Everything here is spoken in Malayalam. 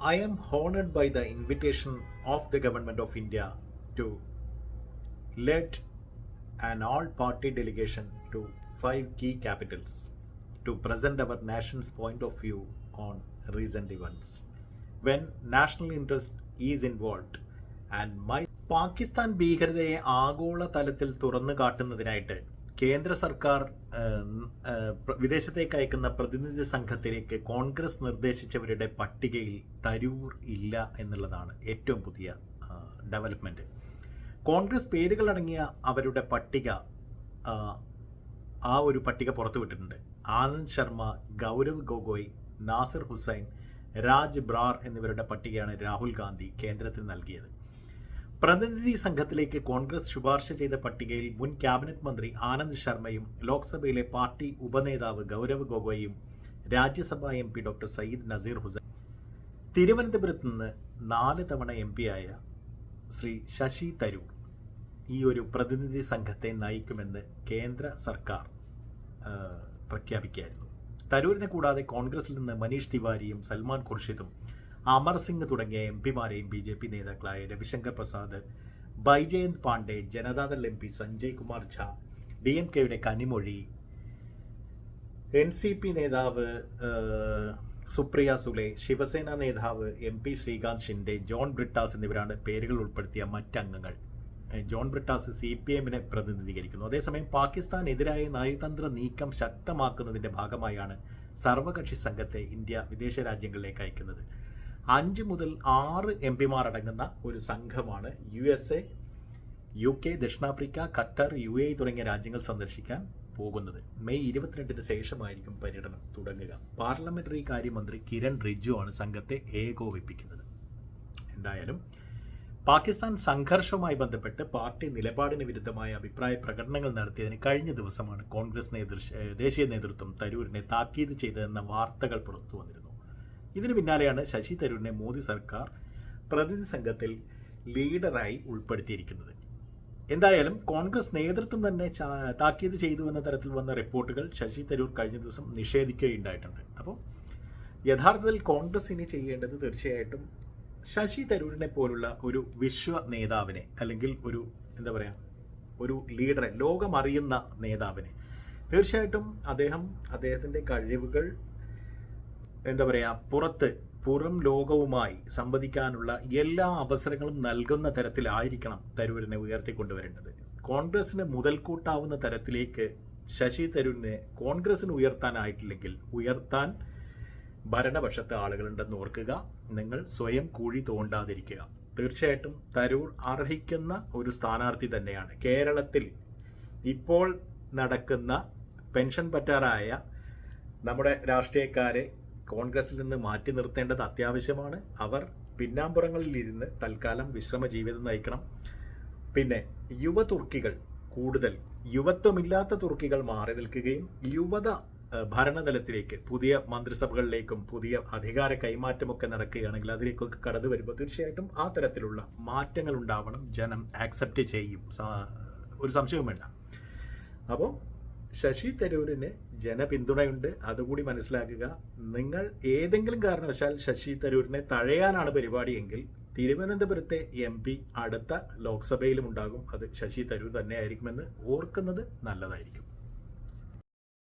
I am honored by the invitation of the Government of India to lead an all party delegation to five key capitals to present our nation's point of view on recent events. When national interest is involved and my Pakistan ഭീകരതയെ ആഗോള തലത്തിൽ തുറന്നു കാട്ടുന്നതിനായിട്ട് കേന്ദ്ര സർക്കാർ വിദേശത്തേക്ക് അയക്കുന്ന പ്രതിനിധി സംഘത്തിലേക്ക് കോൺഗ്രസ് നിർദ്ദേശിച്ചവരുടെ പട്ടികയിൽ തരൂർ ഇല്ല എന്നുള്ളതാണ് ഏറ്റവും പുതിയ ഡെവലപ്മെന്റ് കോൺഗ്രസ് പേരുകളടങ്ങിയ അവരുടെ പട്ടിക ആ ഒരു പട്ടിക പുറത്തുവിട്ടിട്ടുണ്ട് ആനന്ദ് ശർമ്മ ഗൗരവ് ഗൊഗോയ് നാസിർ ഹുസൈൻ രാജ് ബ്രാർ എന്നിവരുടെ പട്ടികയാണ് രാഹുൽ ഗാന്ധി കേന്ദ്രത്തിന് നൽകിയത്. പ്രതിനിധി സംഘത്തിലേക്ക് കോൺഗ്രസ് ശുപാർശ ചെയ്ത പട്ടികയിൽ മുൻ ക്യാബിനറ്റ് മന്ത്രി ആനന്ദ് ശർമ്മയും ലോക്സഭയിലെ പാർട്ടി ഉപനേതാവ് Gaurav ഗൊഗോയും Rajya Sabha M P doctor Syed Naseer Hussain. തിരുവനന്തപുരത്ത് നിന്ന് നാല് തവണ എം ആയ ശ്രീ ശശി തരൂർ ഈ ഒരു പ്രതിനിധി സംഘത്തെ നയിക്കുമെന്ന് കേന്ദ്ര സർക്കാർ പ്രഖ്യാപിക്കുകയായിരുന്നു. തരൂരിനെ കൂടാതെ കോൺഗ്രസിൽ നിന്ന് മനീഷ് തിവാരിയും സൽമാൻ ഖുർഷിദും അമർ സിംഗ് തുടങ്ങിയ എം പിമാരെയും ബി ജെ പി നേതാക്കളായ Ravi Shankar Prasad Baijayant Panda Janata Dal M P Sanjay Kumar Jha D M കെയുടെ കനിമൊഴി എൻ സി പി നേതാവ് സുപ്രിയ സുലെ ശിവസേന നേതാവ് എം പി ശ്രീകാന്ത് ഷിൻഡെ ജോൺ ബ്രിട്ടാസ് എന്നിവരാണ് പേരുകൾ ഉൾപ്പെടുത്തിയ മറ്റംഗങ്ങൾ. ജോൺ ബ്രിട്ടാസ് സി പി എമ്മിനെ പ്രതിനിധീകരിക്കുന്നു. അതേസമയം പാകിസ്ഥാൻ എതിരായ നയതന്ത്ര നീക്കം ശക്തമാക്കുന്നതിന്റെ ഭാഗമായാണ് സർവകക്ഷി സംഘത്തെ ഇന്ത്യ വിദേശ രാജ്യങ്ങളിലേക്ക് അയക്കുന്നത്. അഞ്ച് മുതൽ ആറ് എം പിമാർ അടങ്ങുന്ന ഒരു സംഘമാണ് U S A U K ദക്ഷിണാഫ്രിക്ക ഖത്തർ യു എ തുടങ്ങിയ രാജ്യങ്ങൾ സന്ദർശിക്കാൻ പോകുന്നത്. മെയ് ഇരുപത്തിരണ്ടിന് ശേഷമായിരിക്കും പര്യടനം തുടങ്ങുക. പാർലമെന്ററി കാര്യമന്ത്രി കിരൺ റിജു ആണ് സംഘത്തെ ഏകോപിപ്പിക്കുന്നത്. എന്തായാലും പാകിസ്ഥാൻ സംഘർഷവുമായി ബന്ധപ്പെട്ട് പാർട്ടി നിലപാടിന് വിരുദ്ധമായ അഭിപ്രായ പ്രകടനങ്ങൾ നടത്തിയതിന് കഴിഞ്ഞ ദിവസമാണ് കോൺഗ്രസ് നേതൃ ദേശീയ നേതൃത്വം തരൂരിനെ താക്കീത് ചെയ്തതെന്ന വാർത്തകൾ പുറത്തു വന്നിരുന്നു ഇതിന് പിന്നാലെയാണ് ശശി തരൂരിനെ മോദി സർക്കാർ പ്രതിനിധി സംഘത്തിൽ ലീഡറായി ഉൾപ്പെടുത്തിയിരിക്കുന്നത്. എന്തായാലും കോൺഗ്രസ് നേതൃത്വം തന്നെ താക്കീത് ചെയ്തു എന്ന തരത്തിൽ വന്ന റിപ്പോർട്ടുകൾ ശശി തരൂർ കഴിഞ്ഞ ദിവസം നിഷേധിക്കുകയുണ്ടായിട്ടുണ്ട്. അപ്പോൾ യഥാർത്ഥത്തിൽ കോൺഗ്രസ് ഇനി ചെയ്യേണ്ടത് തീർച്ചയായിട്ടും ശശി തരൂരിനെ പോലുള്ള ഒരു വിശ്വ നേതാവിനെ അല്ലെങ്കിൽ ഒരു എന്താ പറയുക ഒരു ലീഡറെ ലോകമറിയുന്ന നേതാവിനെ. തീർച്ചയായിട്ടും അദ്ദേഹം അദ്ദേഹത്തിന്റെ കഴിവുകൾ എന്താ പറയുക പുറത്ത് പുറം ലോകവുമായി സംവദിക്കാനുള്ള എല്ലാ അവസരങ്ങളും നൽകുന്ന തരത്തിലായിരിക്കണം തരൂരിനെ ഉയർത്തിക്കൊണ്ടുവരേണ്ടത്. കോൺഗ്രസിന് മുതൽക്കൂട്ടാവുന്ന തരത്തിലേക്ക് ശശി തരൂരിനെ കോൺഗ്രസിന് ഉയർത്താനായിട്ടില്ലെങ്കിൽ ഉയർത്താൻ ഭരണപക്ഷത്തെ ആളുകളുണ്ടെന്ന് ഓർക്കുക. നിങ്ങൾ സ്വയം കൂഴി തോണ്ടാതിരിക്കുക. തീർച്ചയായിട്ടും തരൂർ അർഹിക്കുന്ന ഒരു സ്ഥാനാർത്ഥി തന്നെയാണ്. കേരളത്തിൽ ഇപ്പോൾ നടക്കുന്ന പെൻഷൻ പറ്റാറായ നമ്മുടെ രാഷ്ട്രീയക്കാരെ കോൺഗ്രസിൽ നിന്ന് മാറ്റി നിർത്തേണ്ടത് അത്യാവശ്യമാണ്. അവർ പിന്നാമ്പുറങ്ങളിൽ ഇരുന്ന് തൽക്കാലം വിശ്രമ ജീവിതം നയിക്കണം. പിന്നെ യുവ തുർക്കികൾ കൂടുതൽ യുവത്വമില്ലാത്ത തുർക്കികൾ മാറി നിൽക്കുകയും യുവത ഭരണതലത്തിലേക്ക് പുതിയ മന്ത്രിസഭകളിലേക്കും പുതിയ അധികാര കൈമാറ്റമൊക്കെ നടക്കുകയാണെങ്കിൽ അതിലേക്കൊക്കെ കടന്നു വരുമ്പോൾ തീർച്ചയായിട്ടും ആ തരത്തിലുള്ള മാറ്റങ്ങൾ ഉണ്ടാവണം ജനം ആക്സെപ്റ്റ് ചെയ്യും. ഒരു സംശയവും വേണ്ട. അപ്പോൾ ശശി തരൂരിന് ജനപിന്തുണയുണ്ട്. അതുകൂടി മനസ്സിലാക്കുക. നിങ്ങൾ ഏതെങ്കിലും കാരണവശാൽ ശശി തരൂരിനെ തഴയാനാണ് പരിപാടിയെങ്കിൽ തിരുവനന്തപുരത്തെ എം പി അടുത്ത ലോക്സഭയിലും ഉണ്ടാകും. അത് ശശി തരൂർ തന്നെയായിരിക്കുമെന്ന് ഓർക്കുന്നത് നല്ലതായിരിക്കും.